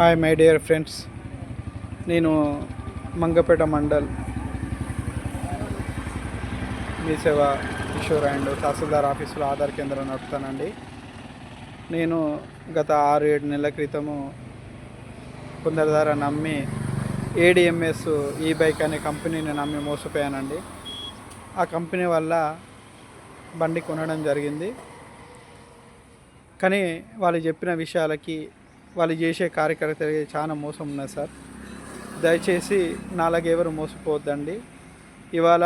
Hi my dear friends నేను మంగపేట మండల్ మీ సేవ Kishore and తహసీల్దార్ ఆఫీసులో ఆధార్ కేంద్రం నడుపుతానండి. నేను గత ఆరు ఏడు నెలల క్రితము కొందరి ద్వారా నమ్మి ఏడిఎంఎస్ ఈ బైక్ అనే కంపెనీని నమ్మి మోసపోయానండి. ఆ కంపెనీ వల్ల బండి కొనడం జరిగింది. కానీ వాళ్ళు చెప్పిన విషయాలకి వాళ్ళు చేసే కార్యకర్తలకి చాలా మోసం ఉన్నది సార్. దయచేసి నాలాగే ఎవరు మోసపోవద్దండి. ఇవాళ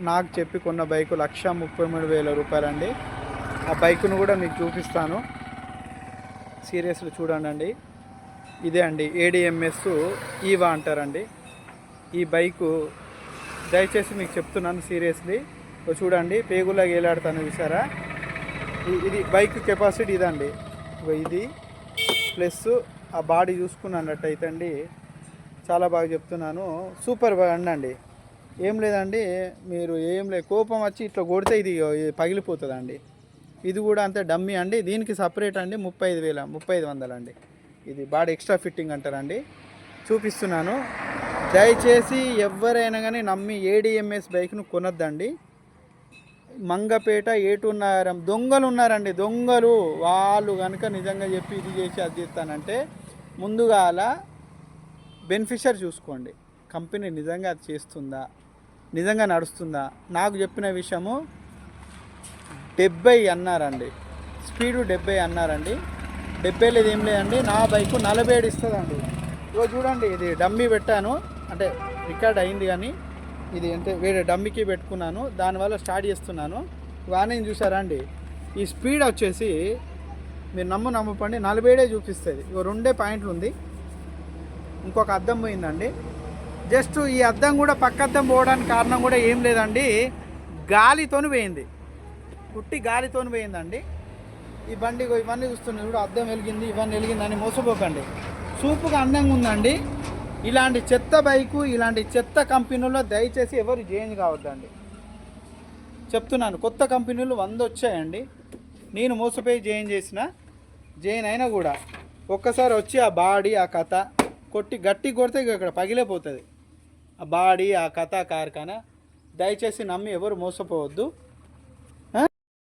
నాకు చెప్పి కొన్న బైకు లక్ష ముప్పై మూడు వేల రూపాయలండి. ఆ బైకును కూడా మీకు చూపిస్తాను. సీరియస్లు చూడండి ఇదే అండి ఏడిఎంఎస్ ఈవా అంటారండి. ఈ బైకు దయచేసి మీకు చెప్తున్నాను సీరియస్లీ. ఓ చూడండి పేగులాగా ఏలాడుతాను చూసారా? ఇది బైక్ కెపాసిటీ ఇదండి. ఇది. ప్లస్ ఆ బాడీ చూసుకున్నట్టయితే అండి చాలా బాగా చెప్తున్నాను. సూపర్ బండి అండి ఏం లేదండి మీరు ఏం లేదు కోపం వచ్చి ఇట్లా కొడితే ఇది పగిలిపోతుందండి. ఇది కూడా అంతే డమ్మీ అండి. దీనికి సపరేట్ అండి ముప్పై ఐదు వేల ముప్పై ఐదు వందలు అండి. ఇది బాడీ ఎక్స్ట్రా ఫిట్టింగ్ అంటారండి. చూపిస్తున్నాను. దయచేసి ఎవరైనా కానీ నమ్మి ఏడిఎంఎస్ బైక్ను కొనొద్దండి. మంగపేట ఏటున్నారం. దొంగలు ఉన్నారండి దొంగలు. వాళ్ళు కనుక నిజంగా చెప్పి ఇది చేసి అది చేస్తానంటే ముందుగాల బెనిఫిషర్ చూసుకోండి. కంపెనీ నిజంగా అది చేస్తుందా? నిజంగా నడుస్తుందా? నాకు చెప్పిన విషయము డెబ్బై అన్నారండి. స్పీడు డెబ్బై అన్నారండి. డెబ్బై లేదు ఏం లేదండి. నా బైకు నలభై ఏడు ఇస్తుందండి. ఇగో చూడండి ఇది డమ్మీ పెట్టాను. అంటే రికార్డ్ అయింది కానీ ఇది అంటే వేరే డమ్మికి పెట్టుకున్నాను. దానివల్ల స్టార్ట్ చేస్తున్నాను. వానే చూసారా అండి? ఈ స్పీడ్ వచ్చేసి మీరు నమ్ము నమ్మపండి నలభైడే చూపిస్తుంది. ఇక రెండే పాయింట్లు ఉంది. ఇంకొక అద్దం పోయిందండి. జస్ట్ ఈ అద్దం కూడా పక్క అద్దం పోవడానికి కారణం కూడా ఏం లేదండి. గాలితోని పోయింది. పుట్టి గాలితోని పోయిందండి. ఈ బండి ఇవన్నీ చూస్తున్నాయి చూడు అద్దం వెలిగింది ఇవన్నీ వెలిగిందని మోసపోకండి. సూపుగా అందంగా ఉందండి. ఇలాంటి చెత్త బైకు ఇలాంటి చెత్త కంపెనీల్లో దయచేసి ఎవరు చేంజ్ కావద్దండి. చెప్తున్నాను కొత్త కంపెనీలు వంద వచ్చాయండి. నేను మోసపోయి జైన్ చేసిన జైన్ అయినా కూడా ఒక్కసారి వచ్చి ఆ బాడీ ఆ కథ కొట్టి గట్టి కొడితే ఇక్కడ పగిలిపోతుంది. ఆ బాడీ ఆ కథ కార్ఖానా దయచేసి నమ్మి ఎవరు మోసపోవద్దు.